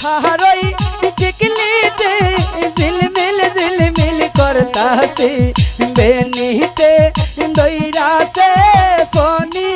সাহারই টিকলিতে ঝিলমিল ঝিলমিল করতাছে। বেনিতে দইরা সে ফনি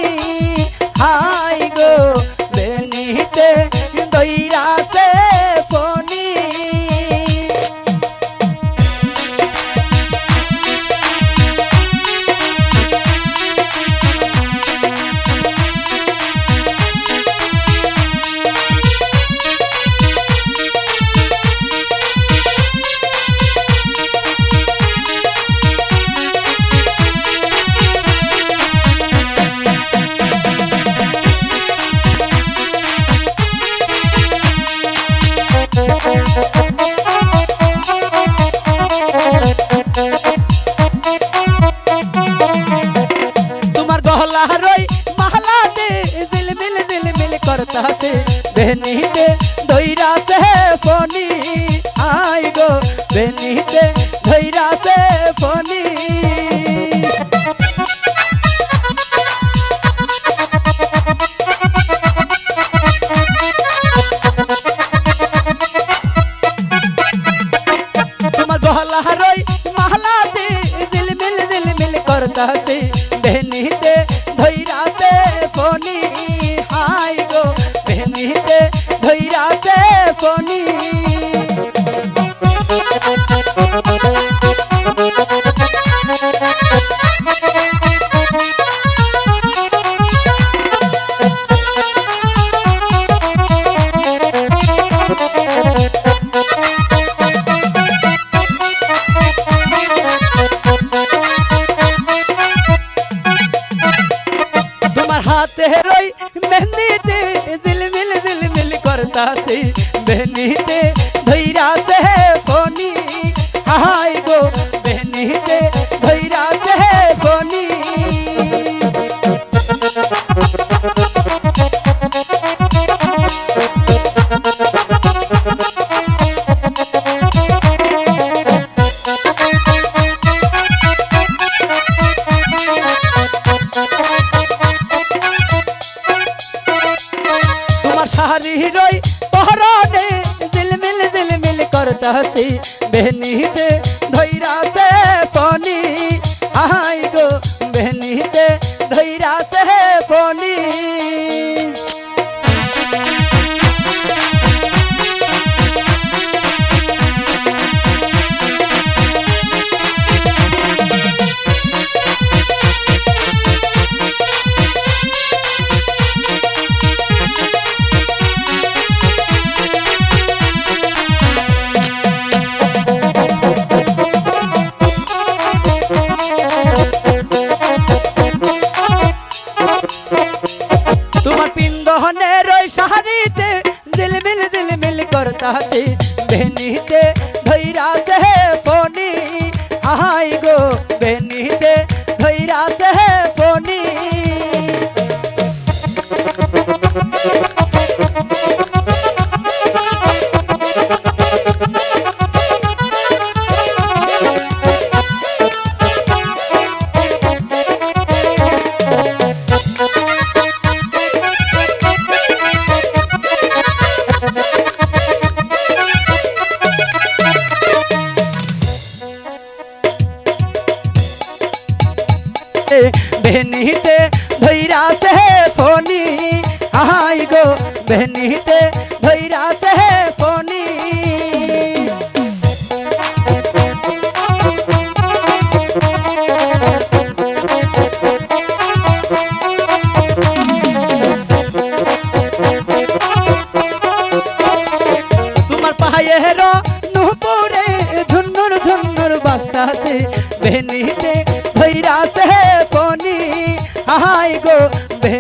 বেনিতে ধৈরা সে ফনি আই গো, বেনিতে ধৈরা সে ফনি তোমার গহলা রই মাহলাতে ঝিলমিল ঝিলমিল করতাছে। সে করতাছে বেনিতে ঝিলমিল করতাছি বেনিতে তোমার পিন্দহনের ওই সাহারিতে জিলমিল জিলমিল করতাছি বেনিতে ধৈরা সে ফনি আহাই গো বেনিতে ধৈরা সে ফোনি আহাই গো বেনিতে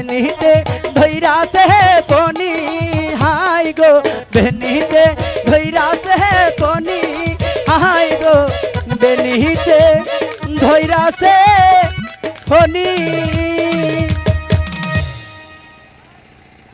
বেনিতে ধৈরা সে পনি হাই গো, বেনিতে ধৈরা সে পনি হাই গো, বেনিতে ধৈরা সে ফনি